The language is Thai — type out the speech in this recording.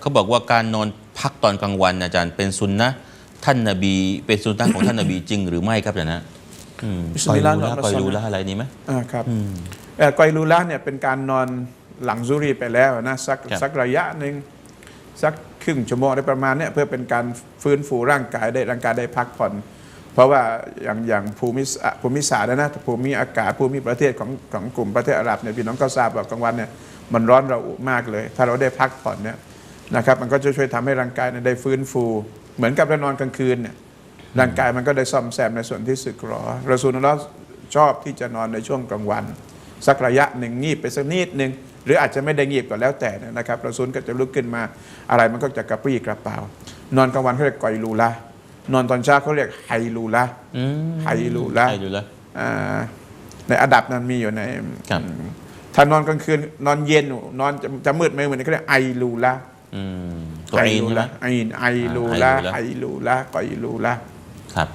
เขาบอกว่าการนอนพักตอนกลางวันอาจารย์เป็นซุนนะห์ท่านนบีเป็นซุนนะห์ของท่านนบีจริงหรือไม่ครับอาจารย์นะอืมบิสมิลลาฮิรคเราะอยห์มานิรรู้เราะห์ละอะไรนี้ไหมอ่าครับอืมเอ่อกอยลูละเนี่ยเป็นการนอนหลังซุรีไปแล้วนะสักครับสักระยะหนึ่งสักครึ่งชั่วโมงได้ประมาณเนี่ยเพื่อเป็นการฟื้นฟูร่างกายได้ร่างกายได้พักผ่อน เพราะว่าอย่างอย่างภูมิศาภูมิศาสตร์นะนะภูมิอากาศภูมิประเทศของของกลุ่มประเทศอาหรับเนี่ยพี่น้องก็ทราบว่ากลางวันเนี่ยมันร้อนระอุมากเลย ถ้าเราได้พักผ่อนเนี่ย นะครับมันก็จะช่วยทำให้ร่างกายเนี่ยได้ฟื้นฟู เหมือนกับเรานอนกลางคืนเนี่ยร่างกายมันก็ได้ซ่อมแซมในส่วนที่สึกหรอรอซูลุลลอฮ์ชอบที่จะนอนในช่วงกลางวัน สักระยะหนึ่งงีบไปสักนิดหนึ่งหรืออาจจะไม่ได้งีบก็แล้วแต่นะครับเราซูลก็จะลุกขึ้นมาอะไรมันก็จะกระปรี้กระเป๋า นอนกลางวันเขาเรียกกอยลูละนอนตอนเช้าเขาเรียกไฮลูละอืมไฮลูละไฮรูละอ่าในอาดับนั้นมีอยู่ในครับถ้านอนกลางคืนนอนเย็นนอนจะจะมืดไหมเหมือนเขาเรียกไอลูละอืม ตัวไอเองลูใช่ไหมละไอไอลูละอ่าไอไอลูละลูละกอยลูละครับ